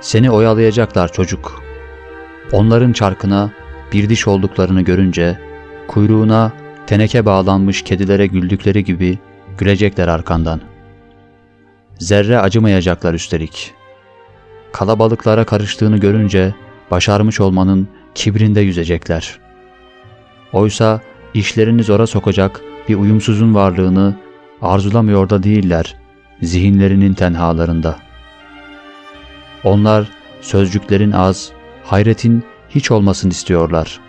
Seni oyalayacaklar çocuk. Onların çarkına bir diş olduklarını görünce, kuyruğuna teneke bağlanmış kedilere güldükleri gibi gülecekler arkandan. Zerre acımayacaklar üstelik. Kalabalıklara karıştığını görünce başarmış olmanın kibrinde yüzecekler. Oysa işlerini zora sokacak bir uyumsuzun varlığını arzulamıyor da değiller zihinlerinin tenhalarında. Onlar sözcüklerin az, hayretin hiç olmasını istiyorlar.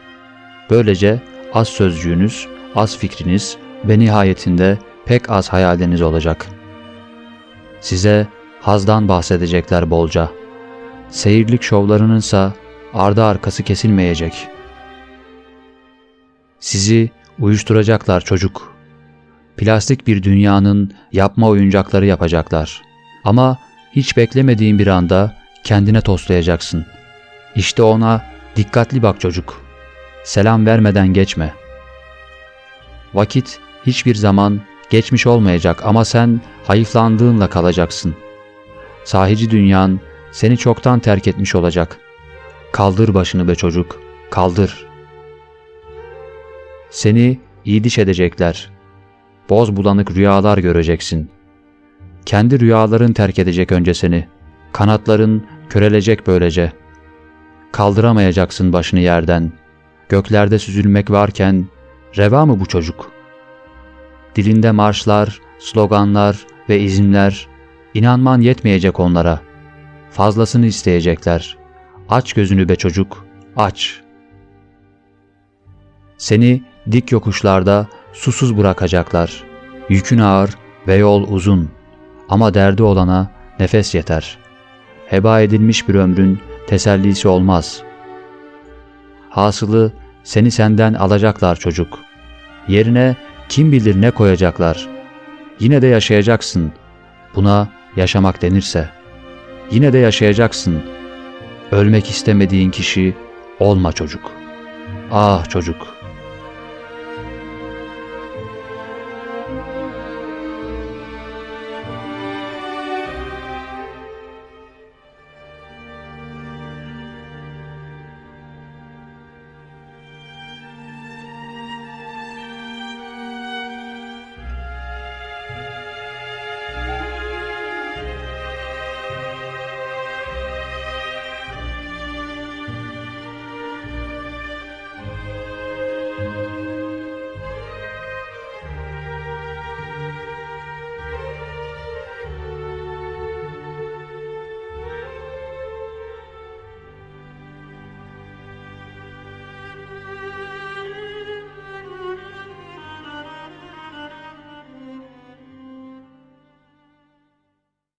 Böylece az sözcüğünüz, az fikriniz ve nihayetinde pek az hayaliniz olacak. Size hazdan bahsedecekler bolca. Seyirlik şovlarınınsa ardı arkası kesilmeyecek. Sizi uyuşturacaklar çocuk. Plastik bir dünyanın yapma oyuncakları yapacaklar. Ama hiç beklemediğin bir anda kendine toslayacaksın. İşte ona dikkatli bak çocuk. Selam vermeden geçme. Vakit hiçbir zaman geçmiş olmayacak ama sen hayıflandığınla kalacaksın. Sahici dünyan seni çoktan terk etmiş olacak. Kaldır başını be çocuk, kaldır. Seni iyi diş edecekler. Boz bulanık rüyalar göreceksin. Kendi rüyaların terk edecek önce seni. Kanatların körelecek böylece. Kaldıramayacaksın başını yerden. Göklerde süzülmek varken reva mı bu çocuk? Dilinde marşlar, sloganlar ve izinler, inanman yetmeyecek onlara. Fazlasını isteyecekler. Aç gözünü be çocuk, aç. Seni dik yokuşlarda susuz bırakacaklar. Yükün ağır ve yol uzun. Ama derdi olana nefes yeter. Heba edilmiş bir ömrün tesellisi olmaz. Hasılı seni senden alacaklar çocuk. Yerine kim bilir ne koyacaklar. Yine de yaşayacaksın. Buna yaşamak denirse. Yine de yaşayacaksın. Ölmek istemediğin kişi olma çocuk. Ah çocuk.''